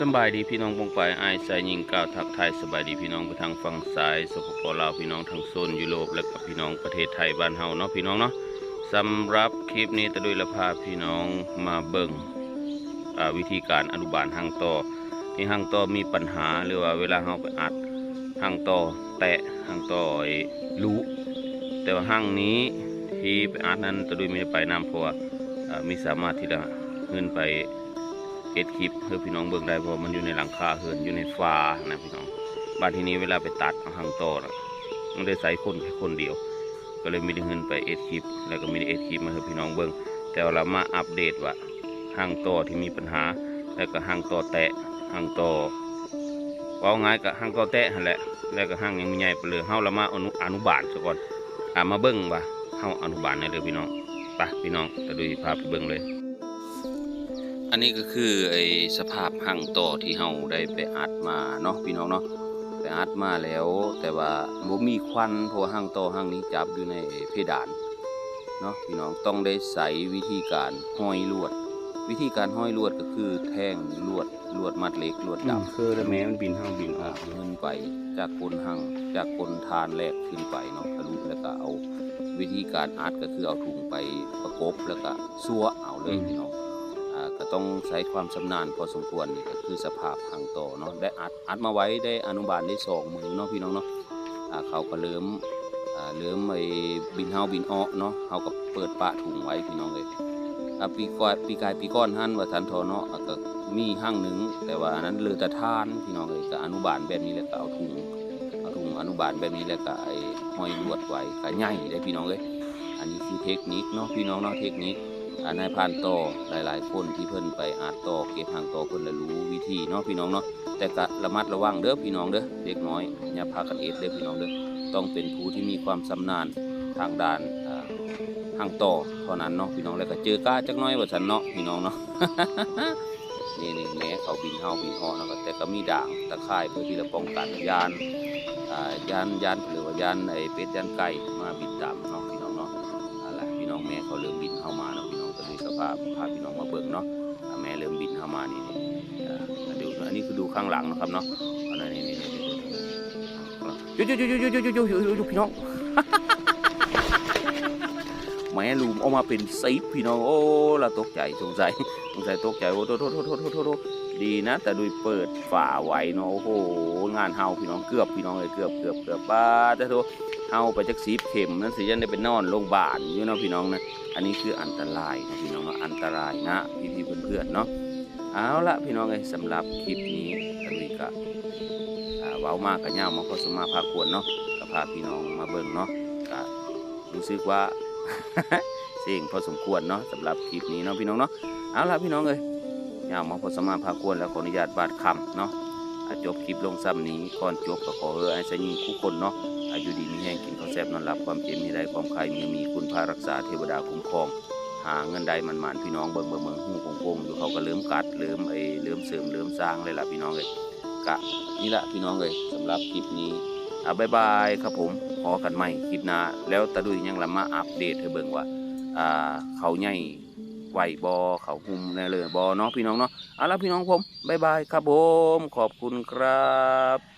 สบายดีพี่น้องปงไปไอายสายยิงก้าวทักทายสบายดีพี่น้องไปทางฝั่งซ้ายสปปลาวพี่น้องทางโซนยุโรปและกับพี่น้องประเทศไทยบ้านเฮาเนาะพี่น้องเนาะสำหรับคลิปนี้ตะดุยละพาพี่น้องมาเบิ่งอ่าวิธีการอนุบาลหางต่อที่หางต่อมีปัญหาหรือว่าเวลาเฮาไปอัดหางต่อแตะหางต่อรู้แต่ว่าหางนี้ที่ไปอัดนั้นตะดุยไม่ได้ไปนำเพราะว่าอ่ามีสามารถที่จะเงินไป เอ็ดคลิปเพื่อพี่น้องเบิ่งได้เพราะมันอยู่ในหลังคาเฮือนอยู่ในฟ้านะพี่น้องบ้านที่นี้เวลาไปตัดเอาหางโตอนะมันได้ใส่คนแค่คนเดียว ก็เลยม่ได้เงินไปเอ็ดคลิป แล้วก็ม่ได้เอ็ดคลิปมาให้พี่น้องเบิ่งแต่เรามาอัปเดตว่าหางโตอที่มีปัญหา แล้วก็หางโตอแตะหางโตอว่าง่ายกับหางโตอแตะนั่นแหละแล้วก็หางยังมีใหญ่ไปเลยเฮาละมาอนุอนุบาลซะก่อนอ่ามาเบิ่งว่าเฮาอนุบาลในเด้อพี่น้องไปพี่น้องจะดูพาไปเบิ่งเลย อันนี้ก็คือไอ้สภาพหั่งต่อที่เฮาได้ไปอัดมาเนาะพี่น้องเนาะไปอัดมาแล้ว แต่ว่าบ่มีควันเพราะว่าหั่งต่อหั่งนี้จับอยู่ในเพดานเนาะพี่น้องต้องได้ใส่วิธีการห้อยลวด วิธีการห้อยลวดก็คือแท่งลวดลวดมัดเหล็กลวดดำคือแล้วแม่มันบินห้างบินออ่าอกขึ้นไป จากคนหั่งจากคนทานแรกขึ้นไปเนาะทะลุแล้วก็เอาวิธีการอัดก็คือเอาถุงไปประกบแล้วก็ซัวเอาเลยพี่น้องอ่า ก็ต้องใช้ความชำนาญพอสมควรนี่ก็คือสภาพทางต่อเนาะได้อัดอัดมาไว้ได้อนุบาลได้สองมือเนาะพี่น้องเนาะเขาก็เริ่มเริ่มไอ้บินเฮาบินอ้อเนาะเขาก็เปิดปะถุงไว้พี่น้องเลยปีกอนปีกายปีก้อนหั่นว่าทันทอเนาะก็มีห้างหนึ่งแต่ว่านั้นเลือต่ทานพี่น้องเลยก็อนุบาลแบบนี้แล้วก็เอาถุงเอาถุงอนุบาลแบบนี้แล้วก็ไอ้ห้อยลวดไว้ก็ใหญ่ได้พี่น้องเลยอันนี้คือเทคนิคเนาะพี่น้องเนาะเทคนิค นายพรานต่อหลายๆ คนที่เพิ่นไปอาจต่อเก็บหางต่อเพิ่นละรู้วิธีเนาะพี่น้องเนาะแต่ก็ระมัดระวังเด้อพี่น้องเด้อเด็กน้อยอย่าพากันเอ็ดเด้อพี่น้องเด้อต้องเป็นผู้ที่มีความชำนาญทางด้านอ่าหางต่อเท่านั้นเนาะพี่น้องแล้วก็เจอกล้าจักน้อยว่าฉันเนาะพี่น้องเนาะนี่นี่แม้เขาบินเฮาบินฮอเนาะก็แต่ก็มีด่างตะข่ายเพื่อที่จะป้องกันยานยานยานหรือว่ายานไอเป็ดยานไก่มาบินตามเนาะพี่น้องเนาะอะไรพี่น้องแม่เขาเริ่มบินเข้ามาเนาะ น้องก็เลยสภาพาพี่น้องมาเบิ่งเนาะแม่เริ่มบินเข้ามานี่นี่อ่าดูอันนี้คือดูข้างหลังนะครับเนาะอันนี้นี่นี่นี่ยุยุยุยุยุยุยุยุยุยุยุพี่น้องแม่ลูมออกมาเป็นซีฟพี่น้องโอ้เราตกใจสงสัยสงสัยตกใจโอ้โทษโทษโทษโทษโทษดีนะ แต่ดูเปิดฝาไว้เนาะโอ้โหงานเฮาพี่น้องเกือบพี่น้องเลยเกือบเกือบเกือบบ้าแต่โทษ เอาไปจักสีเข็มนั่นสิยันได้ไปนอนโรงพยาบาลอยู่เนาะพี่น้องนะอันนี้คืออันตรายนะพี่น้องเนาอันตรายนะพี่พี่ๆเพื่อนๆเนาะเอาละพี่น้องเอ้ยสำหรับคลิปนี้ตะลุยกะอ่าเว้ามากกับย่ามาพอสมมาพาควรเนาะก็พาพี่น้องมาเบิ่งเนาะก็รู้สึกว่าเสี่ยงพอสมควรเนาะสำหรับคลิปนี้เนาะพี่น้องเนาะเอาละพี่น้องเอ้ยย่ามาพอสมมาพาควรแล้วขออนุญาตบาดคำเนาะ อะจบคลิปลงซ้ำนี้ก่อนจบก็ขอเออไอ้สยิงคู่คนเนาะอายุดีมีแห้งกินข้าวแซ่บนอนหลับความเจ็บมีได้ความใครมีมีคุณพารักษาเทวดาคุ้มครอง หาเงินใดมันหมานพี่น้องเบิ่งเบิ่งเบิ่งหูโกงๆอยู่เขาก็เริ่มกัดเริ่มไอ้เริ่มเสริมเริ่มสร้างเลยล่ะพี่น้องเลยกะนี่ละพี่น้องเลยสำหรับคลิปนี้อะบายบายครับผมพอกันใหม่คลิปหน้าแล้วตะดุยยังละมาอัปเดตให้เบิ่งว่าอ่าเขาใหญ่ ไหวบอเขาหุมแน่เลยบอเนาะพี่น้องเนาะเอาละพี่น้องผมบายบายครับผมขอบคุณครับ